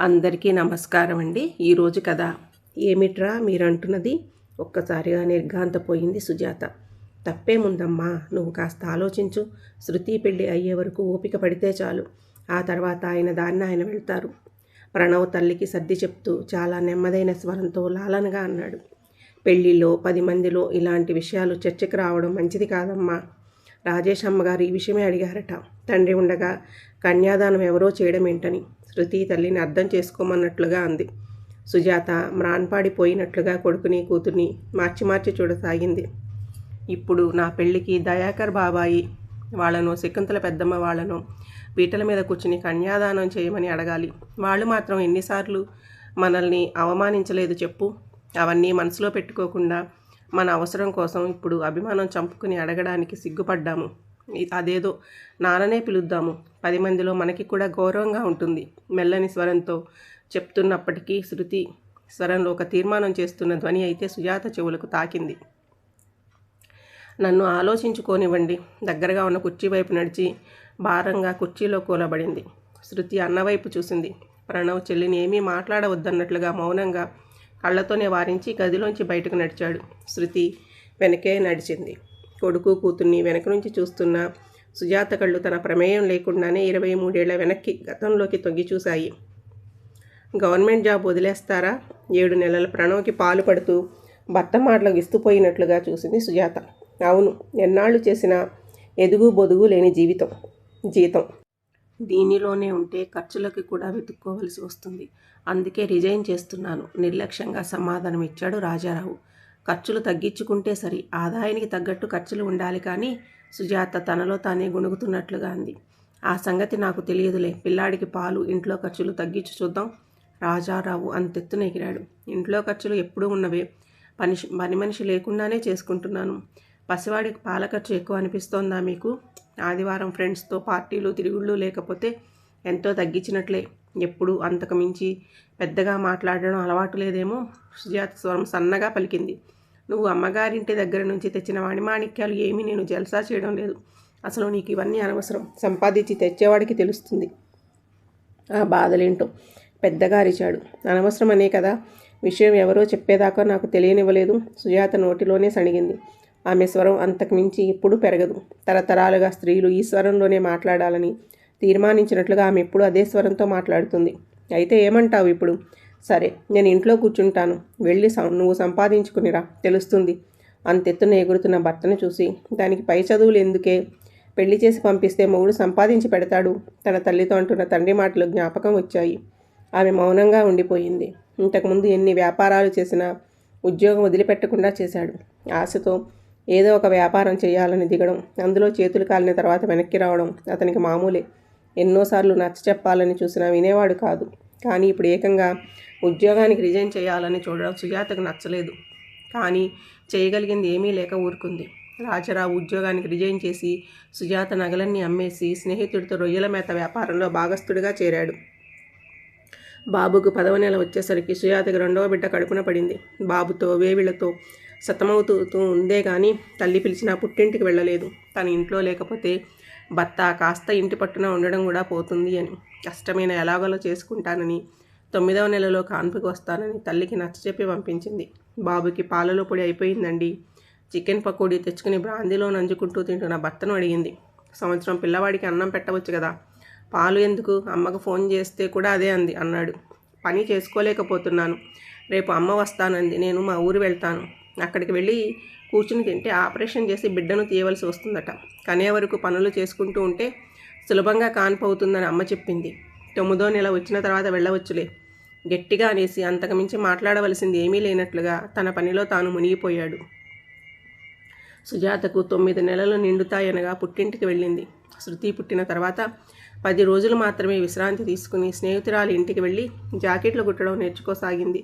అందరికీ నమస్కారం అండి. ఈరోజు కథ ఏమిట్రా మీరు అంటున్నది ఒక్కసారిగా నిర్ఘాంతపోయింది సుజాత. తప్పేముందమ్మా నువ్వు కాస్త ఆలోచించు. శృతి పెళ్ళి అయ్యే వరకు ఓపిక పడితే చాలు. ఆ తర్వాత ఆయన దాన్ని ఆయన వెళ్తారు. ప్రణవ్ తల్లికి సర్ది చెప్తూ చాలా నెమ్మదైన స్వరంతో లాలనగా అన్నాడు. పెళ్ళిలో పది మందిలో ఇలాంటి విషయాలు చర్చకు రావడం మంచిది కాదమ్మా. రాజేష్ అమ్మగారు ఈ విషయమే అడిగారట. తండ్రి ఉండగా కన్యాదానం ఎవరో చేయడం ఏంటని శృతి తల్లిని అర్థం చేసుకోమన్నట్లుగా అంది. సుజాత మ్రాన్పాడిపోయినట్లుగా కొడుకుని కూతుర్ని మార్చి మార్చి చూడసాగింది. ఇప్పుడు నా పెళ్ళికి దయాకర్ బాబాయి వాళ్ళను శకుంతల పెద్దమ్మ వాళ్ళను పీటల మీద కూర్చుని కన్యాదానం చేయమని అడగాలి. వాళ్ళు మాత్రం ఎన్నిసార్లు మనల్ని అవమానించలేదు చెప్పు. అవన్నీ మనసులో పెట్టుకోకుండా మన అవసరం కోసం ఇప్పుడు అభిమానం చంపుకుని అడగడానికి సిగ్గుపడ్డాము. అదేదో నాన్ననే పిలుద్దాము. పది మందిలో మనకి కూడా గౌరవంగా ఉంటుంది. మెల్లని స్వరంతో చెప్తున్నప్పటికీ శృతి స్వరంలో ఒక తీర్మానం చేస్తున్న ధ్వని అయితే సుజాత చెవులకు తాకింది. నన్ను ఆలోచించుకోనివ్వండి. దగ్గరగా ఉన్న కుర్చీ వైపు నడిచి భారంగా కుర్చీలో కూలబడింది. శృతి అన్నవైపు చూసింది. ప్రణవ్ చెల్లిని ఏమీ మాట్లాడవద్దన్నట్లుగా మౌనంగా కళ్ళతోనే వారించి గదిలోంచి బయటకు నడిచాడు. శృతి వెనకే నడిచింది. కొడుకు కూతుర్ని వెనక నుంచి చూస్తున్న సుజాత కళ్ళు తన ప్రమేయం లేకుండానే ఇరవై మూడేళ్ళ వెనక్కి గతంలోకి తొంగి చూశాయి. గవర్నమెంట్ జాబ్ వదిలేస్తారా? ఏడు నెలల ప్రణవ్కి పాలు పడుతూ భర్త మాటలకు విస్తుపోయినట్లుగా చూసింది సుజాత. అవును ఎన్నాళ్ళు చేసిన ఎదుగు బొదుగు లేని జీవితం జీతం. దీనిలోనే ఉంటే ఖర్చులకి కూడా వెతుక్కోవలసి వస్తుంది. అందుకే రిజైన్ చేస్తున్నాను. నిర్లక్ష్యంగా సమాధానం ఇచ్చాడు రాజారావు. ఖర్చులు తగ్గించుకుంటే సరి. ఆదాయానికి తగ్గట్టు ఖర్చులు ఉండాలి కానీ సుజాత తనలో తానే గుణుగుతున్నట్లుగా అంది. ఆ సంగతి నాకు తెలియదులే. పిల్లాడికి పాలు ఇంట్లో ఖర్చులు తగ్గించి చూద్దాం. రాజారావు అంతెత్తున ఎగిరాడు. ఇంట్లో ఖర్చులు ఎప్పుడూ ఉన్నవే. పని పని మనిషి లేకుండానే చేసుకుంటున్నాను. పసివాడికి పాల ఖర్చు ఎక్కువ అనిపిస్తోందా మీకు? ఆదివారం ఫ్రెండ్స్తో పార్టీలు తిరుగుళ్ళు లేకపోతే ఎంతో తగ్గించినట్లే. ఎప్పుడు అంతకు మించి పెద్దగా మాట్లాడడం అలవాటు లేదేమో? సుజాత స్వరం సన్నగా పలికింది. నువ్వు అమ్మగారింటి దగ్గర నుంచి తెచ్చిన వాణిమాణిక్యాలు ఏమీ నేను జల్సా చేయడం లేదు. అసలు నీకు ఇవన్నీ అనవసరం. సంపాదించి తెచ్చేవాడికి తెలుస్తుంది. ఆ బాధలేంటో? పెద్దగా అరిచాడు. అనవసరమనే కదా. విషయం ఎవరో చెప్పేదాకా నాకు తెలియనివ్వలేదు. సుజాత నోటిలోనే సణిగింది. ఆమె స్వరం అంతకుమించి ఎప్పుడూ పెరగదు. తరతరాలుగా స్త్రీలు ఈ స్వరంలోనే మాట్లాడాలని తీర్మానించినట్లుగా ఆమె ఎప్పుడు అదే స్వరంతో మాట్లాడుతుంది. అయితే ఏమంటావు ఇప్పుడు? సరే నేను ఇంట్లో కూర్చుంటాను. వెళ్ళి నువ్వు సంపాదించుకునిరా తెలుస్తుంది. అంతెత్తున ఎగురుతున్న భర్తను చూసి దానికి పై చదువులు ఎందుకే? పెళ్ళి చేసి పంపిస్తే మొగుడు సంపాదించి పెడతాడు. తన తల్లితో అంటున్న తండ్రి మాటలు జ్ఞాపకం వచ్చాయి. ఆమె మౌనంగా ఉండిపోయింది. ఇంతకుముందు ఎన్ని వ్యాపారాలు చేసినా ఉద్యోగం వదిలిపెట్టకుండా చేశాడు. ఆశతో ఏదో ఒక వ్యాపారం చేయాలని దిగడం అందులో చేతులు కాలిన తర్వాత వెనక్కి రావడం అతనికి మామూలే. ఎన్నోసార్లు నచ్చ చెప్పాలని చూసినా వినేవాడు కాదు. కానీ ఇప్పుడు ఏకంగా ఉద్యోగానికి రిజైన్ చేయాలని చూడడం సుజాతకు నచ్చలేదు. కానీ చేయగలిగింది ఏమీ లేక ఊరుకుంది. రాజరావు ఉద్యోగానికి రిజైన్ చేసి సుజాత నగలన్నీ అమ్మేసి స్నేహితుడితో రొయ్యల మేత వ్యాపారంలో భాగస్థుడిగా చేరాడు. బాబుకు పదవ నెల వచ్చేసరికి సుజాతకి రెండవ బిడ్డ కడుపున పడింది. బాబుతో వేవిళ్ళతో సతమవుతూ ఉందే కానీ తల్లి పిలిచినా పుట్టింటికి వెళ్ళలేదు. తన ఇంట్లో లేకపోతే భర్త కాస్త ఇంటి పట్టున ఉండడం కూడా పోతుంది అని. కష్టమైన ఎలాగోలో చేసుకుంటానని తొమ్మిదవ నెలలో కాన్పుకి వస్తానని తల్లికి నచ్చచెప్పి పంపించింది. బాబుకి పాలలో పొడి అయిపోయిందండి. చికెన్ పకోడీ తెచ్చుకుని బ్రాందీలో నంజుకుంటూ తింటున్న భర్తను అడిగింది. సంవత్సరం పిల్లవాడికి అన్నం పెట్టవచ్చు కదా? పాలు ఎందుకు? అమ్మకు ఫోన్ చేస్తే కూడా అదే అంది. అన్నాడు. పని చేసుకోలేకపోతున్నాను. రేపు అమ్మ వస్తానంది. నేను మా ఊరు వెళ్తాను. అక్కడికి వెళ్ళి కూర్చుని తింటే ఆపరేషన్ చేసి బిడ్డను తీయవలసి వస్తుందట. కనే వరకు పనులు చేసుకుంటూ ఉంటే సులభంగా కాన్పు అవుతుందని అమ్మ చెప్పింది. తొమ్మిదో నెల వచ్చిన తర్వాత వెళ్ళవచ్చులే. గట్టిగా అనేసి అంతకుమించి మాట్లాడవలసింది ఏమీ లేనట్లుగా తన పనిలో తాను మునిగిపోయాడు. సుజాతకు తొమ్మిది నెలలు నిండుతాయనగా పుట్టింటికి వెళ్ళింది. శృతి పుట్టిన తర్వాత పది రోజులు మాత్రమే విశ్రాంతి తీసుకుని స్నేహితురాలి ఇంటికి వెళ్ళి జాకెట్లు కుట్టడం నేర్చుకోసాగింది.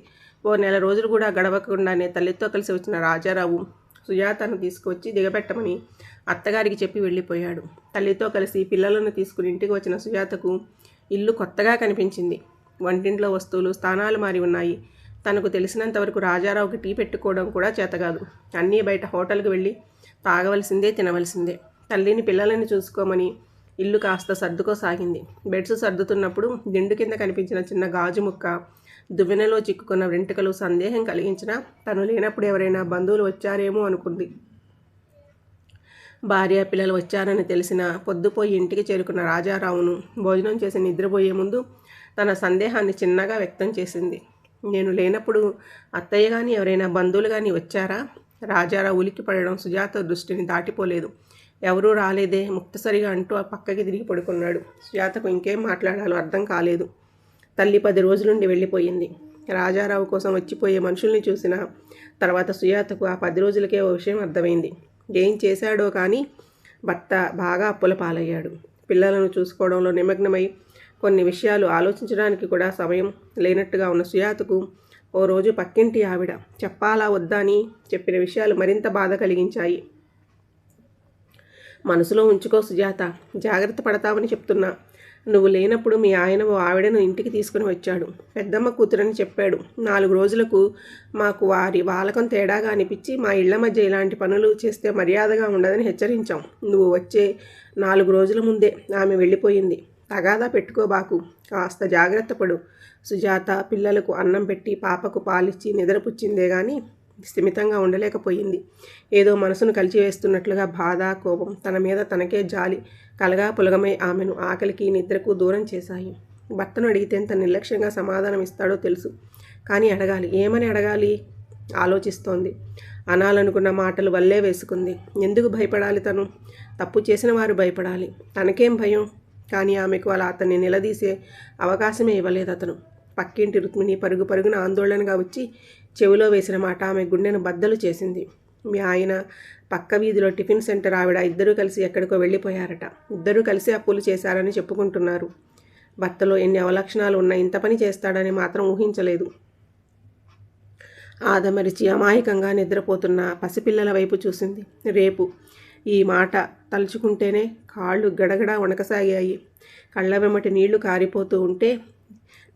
ఓ నెల రోజులు కూడా గడవకుండానే తల్లితో కలిసి వచ్చిన రాజారావు సుజాతను తీసుకువచ్చి దిగబెట్టమని అత్తగారికి చెప్పి వెళ్ళిపోయాడు. తల్లితో కలిసి పిల్లలను తీసుకుని ఇంటికి వచ్చిన సుజాతకు ఇల్లు కొత్తగా కనిపించింది. వంటింట్లో వస్తువులు స్థానాలు మారి ఉన్నాయి. తనకు తెలిసినంతవరకు రాజారావుకి టీ పెట్టుకోవడం కూడా చేతగాదు. అన్నీ బయట హోటల్కి వెళ్ళి తాగవలసిందే తినవలసిందే. తల్లిని పిల్లలని చూసుకోమని ఇల్లు కాస్త సర్దుకోసాగింది బెడ్స్ సర్దుతున్నప్పుడు దిండు కింద కనిపించిన చిన్న గాజు ముక్క దువ్వెనలో చిక్కుకున్న వెంట్రుకలు సందేహం కలిగించినా తను లేనప్పుడు ఎవరైనా బంధువులు వచ్చారేమో అనుకుంది. భార్య పిల్లలు వచ్చారని తెలిసిన పొద్దుపోయి ఇంటికి చేరుకున్న రాజారావును భోజనం చేసి నిద్రపోయే ముందు తన సందేహాన్ని చిన్నగా వ్యక్తం చేసింది. నేను లేనప్పుడు అత్తయ్య కానీ ఎవరైనా బంధువులు కానీ వచ్చారా రాజారావు ఉలిక్కి పడడం సుజాత దృష్టిని దాటిపోలేదు. ఎవరూ రాలేదే. ముక్తసరిగా అంటూ ఆ పక్కకి తిరిగి పడుకున్నాడు. సుజాతకు ఇంకేం మాట్లాడాలో అర్థం కాలేదు. తల్లి పది రోజులుండి వెళ్ళిపోయింది. రాజారావు కోసం వచ్చిపోయే మనుషుల్ని చూసిన తర్వాత సుజాతకు ఆ పది రోజులకే ఓ విషయం అర్థమైంది. ఏం చేశాడో కానీ భర్త బాగా అప్పుల పాలయ్యాడు. పిల్లలను చూసుకోవడంలో నిమగ్నమై కొన్ని విషయాలు ఆలోచించడానికి కూడా సమయం లేనట్టుగా ఉన్న సుజాతకు ఓ రోజు పక్కింటి ఆవిడ చెప్పాలా వద్దా అని చెప్పిన విషయాలు మరింత బాధ కలిగించాయి. మనసులో ఉంచుకో సుజాత. జాగ్రత్త పడతామని చెప్తున్నా. నువ్వు లేనప్పుడు మీ ఆయన ఓ ఆవిడను ఇంటికి తీసుకుని వచ్చాడు. పెద్దమ్మ కూతురని చెప్పాడు. నాలుగు రోజులకు మాకు వారి వాలకం తేడాగా అనిపించి మా ఇళ్ళ మధ్య ఇలాంటి పనులు చేస్తే మర్యాదగా ఉండదని హెచ్చరించాం. నువ్వు వచ్చే నాలుగు రోజుల ముందే ఆమె వెళ్ళిపోయింది. తగాదా పెట్టుకోబాకు కాస్త జాగ్రత్త పడు. సుజాత పిల్లలకు అన్నం పెట్టి పాపకు పాలిచ్చి నిద్రపుచ్చిందే కానీ స్థిమితంగా ఉండలేకపోయింది. ఏదో మనసును కలిచివేస్తున్నట్లుగా బాధ కోపం తన మీద తనకే జాలి కలగా పులగమై ఆమెను ఆకలికి నిద్రకు దూరం చేశాయి. భర్తను అడిగితే ఎంత నిర్లక్ష్యంగా సమాధానం ఇస్తాడో తెలుసు. కానీ అడగాలి. ఏమని అడగాలి? ఆలోచిస్తోంది. అనాలనుకున్న మాటలు వల్లే వేసుకుంది. ఎందుకు భయపడాలి తను? తప్పు చేసిన వారు భయపడాలి. తనకేం భయం? కానీ ఆమెకు అలా అతన్ని నిలదీసే అవకాశమే ఇవ్వలేదు అతను. పక్కింటి రుక్మిణి పరుగు పరుగున ఆందోళనగా వచ్చి చెవిలో వేసిన మాట ఆమె గుండెను బద్దలు చేసింది. మీ ఆయన పక్క వీధిలో టిఫిన్ సెంటర్ ఆవిడ ఇద్దరూ కలిసి ఎక్కడికో వెళ్ళిపోయారట. ఇద్దరూ కలిసి అప్పులు చేశారని చెప్పుకుంటున్నారు. భర్తలో ఎన్ని అవలక్షణాలు ఉన్నా ఇంత పని చేస్తాడని మాత్రం ఊహించలేదు. ఆదమరిచి అమాయకంగా నిద్రపోతున్న పసిపిల్లల వైపు చూసింది. రేపు ఈ మాట తలుచుకుంటేనే కాళ్ళు గడగడ వణకసాగాయి. కళ్ళ వెమ్మటి నీళ్ళు కారిపోతూ ఉంటే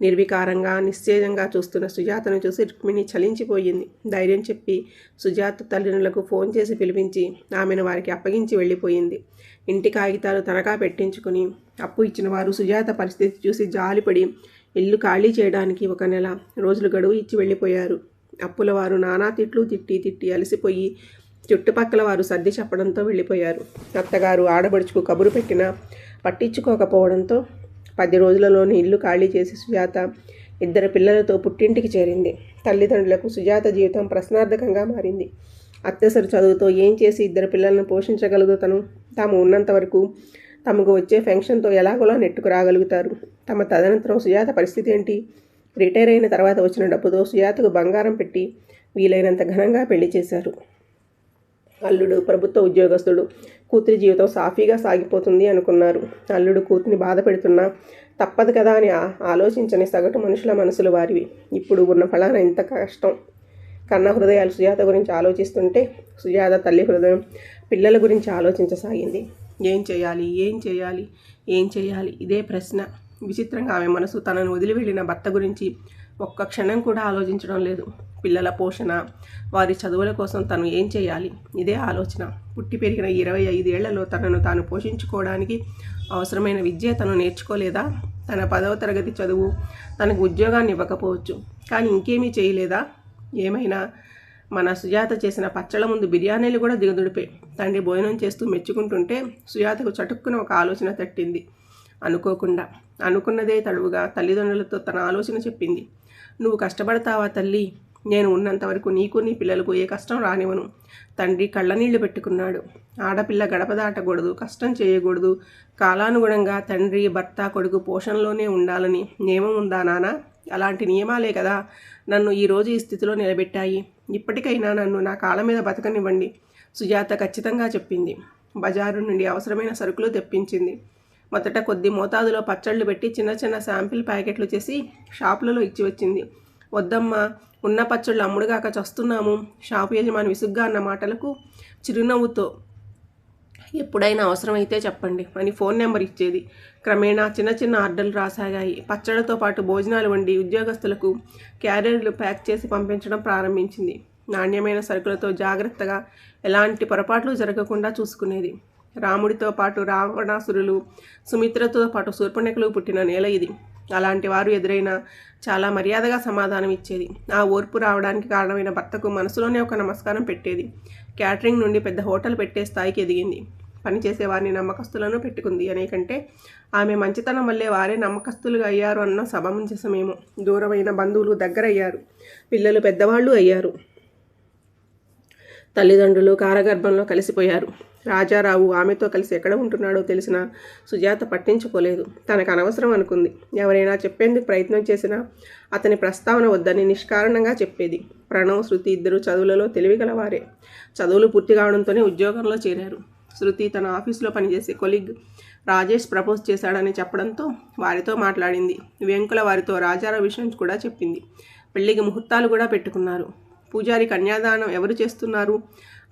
నిర్వికారంగా నిశ్చేజంగా చూస్తున్న సుజాతను చూసి రుక్మిణి చలించిపోయింది. ధైర్యం చెప్పి సుజాత తల్లిదండ్రులకు ఫోన్ చేసి పిలిపించి ఆమెను వారికి అప్పగించి వెళ్ళిపోయింది. ఇంటి కాగితాలు తనఖా పెట్టించుకుని అప్పు ఇచ్చిన వారు సుజాత పరిస్థితి చూసి జాలిపడి ఇల్లు ఖాళీ చేయడానికి ఒక నెల రోజులు గడువు ఇచ్చి వెళ్ళిపోయారు. అప్పుల వారు నానా తిట్లు తిట్టి తిట్టి అలసిపోయి చుట్టుపక్కల వారు సర్ది చెప్పడంతో వెళ్ళిపోయారు. అత్తగారు ఆడబడుచుకు కబురు పెట్టినా పట్టించుకోకపోవడంతో పది రోజులలోనే ఇల్లు ఖాళీ చేసి సుజాత ఇద్దరు పిల్లలతో పుట్టింటికి చేరింది. తల్లిదండ్రులకు సుజాత జీవితం ప్రశ్నార్థకంగా మారింది. అత్యవసర చదువుతో ఏం చేసి ఇద్దరు పిల్లలను పోషించగలదు తను తాము ఉన్నంత వరకు తమకు వచ్చే ఫెన్షన్తో ఎలాగోలా నెట్టుకు రాగలుగుతారు. తమ తదనంతరం సుజాత పరిస్థితి ఏంటి? రిటైర్ అయిన తర్వాత వచ్చిన డబ్బుతో సుజాతకు బంగారం పెట్టి వీలైనంత ఘనంగా పెళ్ళి చేశారు. అల్లుడు ప్రభుత్వ ఉద్యోగస్తుడు. కూతురి జీవితం సాఫీగా సాగిపోతుంది అనుకున్నారు. అల్లుడు కూతురిని బాధ పెడుతున్నా తప్పదు కదా అని ఆలోచించని సగటు మనుషుల మనసులు వారివి. ఇప్పుడు ఉన్న ఫలాన ఇంత కష్టం. కన్న హృదయాలు సుజాత గురించి ఆలోచిస్తుంటే సుజాత తల్లి హృదయం పిల్లల గురించి ఆలోచించసాగింది. ఏం చేయాలి? ఏం చేయాలి? ఏం చేయాలి? ఇదే ప్రశ్న. విచిత్రంగా ఆమె మనసు తనను వదిలి వెళ్ళిన భర్త గురించి ఒక్క క్షణం కూడా ఆలోచించడం లేదు. పిల్లల పోషణ వారి చదువుల కోసం తను ఏం చేయాలి? ఇదే ఆలోచన. పుట్టి పెరిగిన ఇరవై ఐదేళ్ళలో తనను తాను పోషించుకోవడానికి అవసరమైన విద్య తను నేర్చుకోలేదా? తన పదవ తరగతి చదువు తనకు ఉద్యోగాన్ని ఇవ్వకపోవచ్చు. కానీ ఇంకేమీ చేయలేదా? ఏమైనా? మన సుజాత చేసిన పచ్చళ్ళ ముందు బిర్యానీలు కూడా దిగదుడిపే. తండ్రి భోజనం చేస్తూ మెచ్చుకుంటుంటే సుజాతకు చటుక్కున ఒక ఆలోచన తట్టింది. అనుకోకుండా. అనుకున్నదే తడువుగా తల్లిదండ్రులతో తన ఆలోచన చెప్పింది. నువ్వు కష్టపడతావా తల్లి? నేను ఉన్నంతవరకు నీకు నీ పిల్లలకు ఏ కష్టం రానివను తండ్రి కళ్ళనీళ్ళు పెట్టుకున్నాడు. ఆడపిల్ల గడప దాటకూడదు కష్టం చేయకూడదు. కాలానుగుణంగా తండ్రి భర్త కొడుకు పోషణలోనే ఉండాలని నియమం ఉందా నానా? అలాంటి నియమాలే కదా నన్ను ఈరోజు ఈ స్థితిలో నిలబెట్టాయి. ఇప్పటికైనా నన్ను నా కాళ్ళ మీద బతకనివ్వండి సుజాత ఖచ్చితంగా చెప్పింది. బజారు నుండి అవసరమైన సరుకులు తెప్పించింది. మొదట కొద్ది మోతాదులో పచ్చళ్ళు పెట్టి చిన్న చిన్న శాంపిల్ ప్యాకెట్లు చేసి షాపులలో ఇచ్చి వచ్చింది వద్దమ్మా ఉన్న పచ్చళ్ళు అమ్ముడుగాక చస్తున్నాము. షాపు యజమాని విసుగ్గా అన్న మాటలకు చిరునవ్వుతో ఎప్పుడైనా అవసరమైతే చెప్పండి అని ఫోన్ నెంబర్ ఇచ్చేది. క్రమేణా చిన్న చిన్న ఆర్డర్లు రాసాగాయి. పచ్చళ్ళతో పాటు భోజనాలు వండి ఉద్యోగస్తులకు క్యారియర్లు ప్యాక్ చేసి పంపించడం ప్రారంభించింది. నాణ్యమైన సరుకులతో జాగ్రత్తగా ఎలాంటి పొరపాట్లు జరగకుండా చూసుకునేది. రాముడితో పాటు రావణాసురులు సుమిత్రతో పాటు శూర్పణకులు పుట్టిన నేల ఇది. అలాంటి వారు ఎదురైనా చాలా మర్యాదగా సమాధానం ఇచ్చేది. ఆ ఓర్పు రావడానికి కారణమైన భర్తకు మనసులోనే ఒక నమస్కారం పెట్టేది. క్యాటరింగ్ నుండి పెద్ద హోటల్ పెట్టే స్థాయికి ఎదిగింది. పనిచేసే వారిని నమ్మకస్తులను పెట్టుకుంది. అనేకంటే ఆమె మంచితనం వల్లే వారే నమ్మకస్తులుగా అయ్యారు అన్న సమంజసమేమో. దూరమైన బంధువులు దగ్గరయ్యారు. పిల్లలు పెద్దవాళ్ళు అయ్యారు. తల్లిదండ్రులు కారగర్భంలో కలిసిపోయారు. రాజారావు ఆమెతో కలిసి ఎక్కడ ఉంటున్నాడో తెలిసిన సుజాత పట్టించుకోలేదు. తనకు అనవసరం అనుకుంది. ఎవరైనా చెప్పేందుకు ప్రయత్నం చేసినా అతని ప్రస్తావన వద్దని నిష్కారణంగా చెప్పేది. ప్రణవ్ శృతి ఇద్దరు చదువులలో తెలివిగలవారే. చదువులు పూర్తి కావడంతోనే ఉద్యోగంలో చేరారు. శృతి తన ఆఫీసులో పనిచేసే కొలీగ్ రాజేష్ ప్రపోజ్ చేశాడని చెప్పడంతో వారితో మాట్లాడింది. వెంకుల వారితో రాజారావు విషయం కూడా చెప్పింది. పెళ్ళికి ముహూర్తాలు కూడా పెట్టుకున్నారు. పూజారి కన్యాదానం ఎవరు చేస్తున్నారు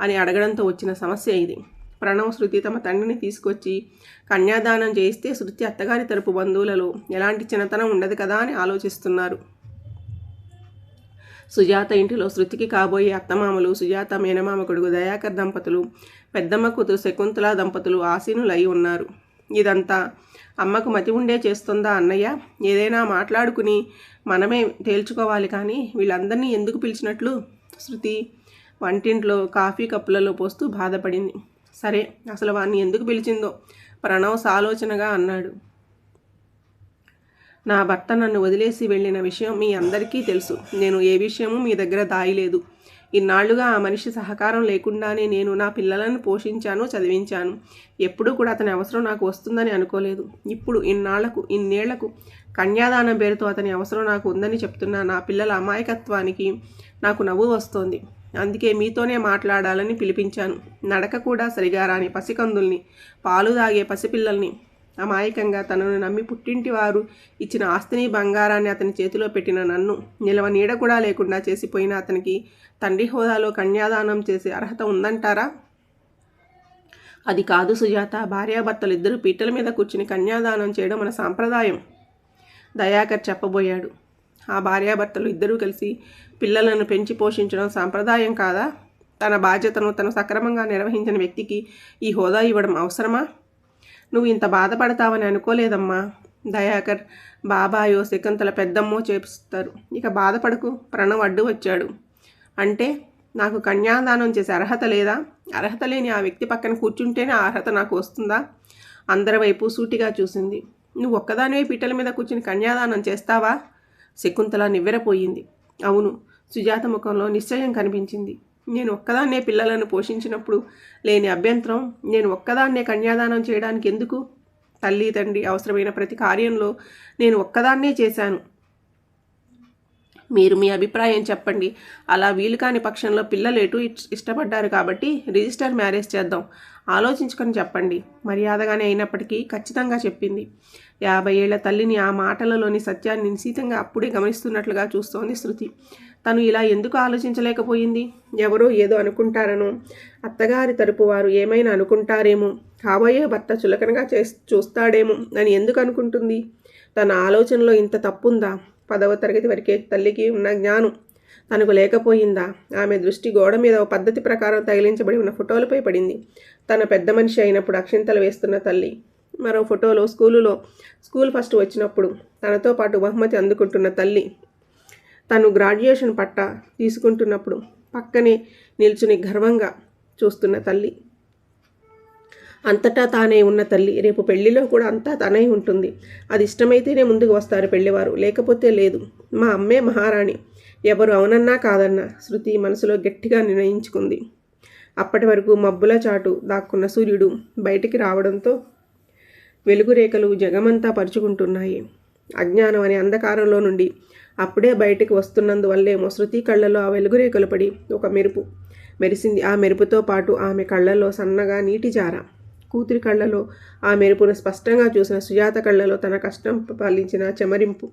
అని అడగడంతో వచ్చిన సమస్య ఇది. ప్రణవ్ శృతి తమ తండ్రిని తీసుకొచ్చి కన్యాదానం చేయిస్తే శృతి అత్తగారి తరపు బంధువులలో ఎలాంటి చిన్నతనం ఉండదు కదా అని ఆలోచిస్తున్నారు. సుజాత ఇంటిలో శృతికి కాబోయే అత్తమామలు సుజాత మేనమామ కొడుకు దయాకర్ దంపతులు పెద్దమ్మ కూతురు శకుంతల దంపతులు ఆసీనులై ఉన్నారు. ఇదంతా అమ్మకు మతి ఉండే చేస్తుందా అన్నయ్య? ఏదైనా మాట్లాడుకుని మనమే తేల్చుకోవాలి కానీ వీళ్ళందరినీ ఎందుకు పిలిచినట్లు? శృతి వంటింట్లో కాఫీ కప్పులలో పోస్తూ బాధపడింది. సరే అసలు వాణ్ణి ఎందుకు పిలిచిందో? ప్రణవ్ సాలోచనగా అన్నాడు. నా భర్త నన్ను వదిలేసి వెళ్ళిన విషయం మీ అందరికీ తెలుసు. నేను ఏ విషయము మీ దగ్గర దాయలేదు. ఇన్నాళ్ళుగా ఆ మనిషి సహకారం లేకుండానే నేను నా పిల్లలను పోషించాను చదివించాను. ఎప్పుడూ కూడా అతని అవసరం నాకు వస్తుందని అనుకోలేదు. ఇప్పుడు ఇన్నాళ్ళకు ఇన్నేళ్ళకు కన్యాదానం పేరుతో అతని అవసరం నాకు ఉందని చెప్తున్న నా పిల్లల అమాయకత్వానికి నాకు నవ్వు వస్తోంది. అందుకే మీతోనే మాట్లాడాలని పిలిపించాను. నడక కూడా సరిగా రాని పసికందుల్ని పాలు తాగే పసిపిల్లల్ని అమాయకంగా తనను నమ్మి పుట్టింటి వారు ఇచ్చిన ఆస్తిని బంగారాన్ని అతని చేతిలో పెట్టిన నన్ను నిలవ నీడ కూడా లేకుండా చేసిపోయిన అతనికి తండ్రి హోదాలో కన్యాదానం చేసే అర్హత ఉందంటారా? అది కాదు సుజాత. భార్యాభర్తలు ఇద్దరు పీటల మీద కూర్చుని కన్యాదానం చేయడం మన సాంప్రదాయం. దయాకర్ చెప్పబోయాడు. ఆ భార్యాభర్తలు ఇద్దరూ కలిసి పిల్లలను పెంచి పోషించడం సాంప్రదాయం కాదా? తన బాధ్యతను తను సక్రమంగా నిర్వహించిన వ్యక్తికి ఈ హోదా ఇవ్వడం అవసరమా? నువ్వు ఇంత బాధపడతావని అనుకోలేదమ్మా. దయాకర్ బాబాయో శకుంతల పెద్దమ్మో చేపిస్తారు. ఇక బాధపడకు ప్రణవ్ అడ్డు వచ్చాడు. అంటే నాకు కన్యాదానం చేసే అర్హత లేదా? అర్హత లేని ఆ వ్యక్తి పక్కన కూర్చుంటేనే అర్హత నాకు వస్తుందా? అందరి వైపు సూటిగా చూసింది. నువ్వు ఒక్కదానివే పీటల మీద కూర్చుని కన్యాదానం చేస్తావా? శకుంతల నివ్వెరపోయింది. అవును సుజాత ముఖంలో నిశ్చయం కనిపించింది. నేను ఒక్కదాన్నే పిల్లలను పోషించినప్పుడు లేని అభ్యంతరం నేను ఒక్కదాన్నే కన్యాదానం చేయడానికి ఎందుకు తల్లి తండ్రి అవసరమైన ప్రతి కార్యంలో నేను ఒక్కదాన్నే చేశాను. మీరు మీ అభిప్రాయం చెప్పండి. అలా వీలు కాని పక్షంలో పిల్లలు ఎటు ఇష్టపడ్డారు కాబట్టి రిజిస్టర్ మ్యారేజ్ చేద్దాం. ఆలోచించుకొని చెప్పండి. మర్యాదగానే అయినప్పటికీ ఖచ్చితంగా చెప్పింది. యాభై ఏళ్ళ తల్లిని ఆ మాటలలోని సత్యాన్ని నిశితంగా అప్పుడే గమనిస్తున్నట్లుగా చూస్తోంది శృతి. తను ఇలా ఎందుకు ఆలోచించలేకపోయింది? ఎవరో ఏదో అనుకుంటారనో. అత్తగారి తరపు వారు ఏమైనా అనుకుంటారేమో. కాబోయే భర్త చులకనగా చే చూస్తాడేమో అని ఎందుకు అనుకుంటుంది? తన ఆలోచనలో ఇంత తప్పుందా? పదవ తరగతి వరకే తల్లికి ఉన్న జ్ఞానం తనకు లేకపోయిందా? ఆమె దృష్టి గోడ మీద ఒక పద్ధతి ప్రకారం తగిలించబడి ఉన్న ఫోటోలపై పడింది. తన పెద్ద మనిషి అయినప్పుడు అక్షింతలు వేస్తున్న తల్లి. మరో ఫోటోలో స్కూలులో స్కూల్ ఫస్ట్ వచ్చినప్పుడు తనతో పాటు బహుమతి అందుకుంటున్న తల్లి. తను గ్రాడ్యుయేషన్ పట్ట తీసుకుంటున్నప్పుడు పక్కనే నిల్చుని గర్వంగా చూస్తున్న తల్లి. అంతటా తానే ఉన్న తల్లి. రేపు పెళ్ళిలో కూడా అంతా తనై ఉంటుంది. అది ఇష్టమైతేనే ముందుకు వస్తారు పెళ్ళివారు. లేకపోతే లేదు. మా అమ్మే మహారాణి. ఎవరు అవునన్నా కాదన్నా శృతి మనసులో గట్టిగా నిర్ణయించుకుంది. అప్పటి వరకు మబ్బుల చాటు దాక్కున్న సూర్యుడు బయటికి రావడంతో వెలుగురేఖలు జగమంతా పరుచుకుంటున్నాయి. అజ్ఞానం అనే అంధకారంలో నుండి అప్పుడే బయటికి వస్తున్నందువల్లేమో శృతి కళ్ళలో ఆ వెలుగురేఖలు పడి ఒక మెరుపు మెరిసింది. ఆ మెరుపుతో పాటు ఆమె కళ్ళల్లో సన్నగా నీటి జార. కూతురి కళ్ళలో ఆ మెరుపును స్పష్టంగా చూసిన సుజాత కళ్ళలో తన కష్టం పాలించిన చెమరింపు.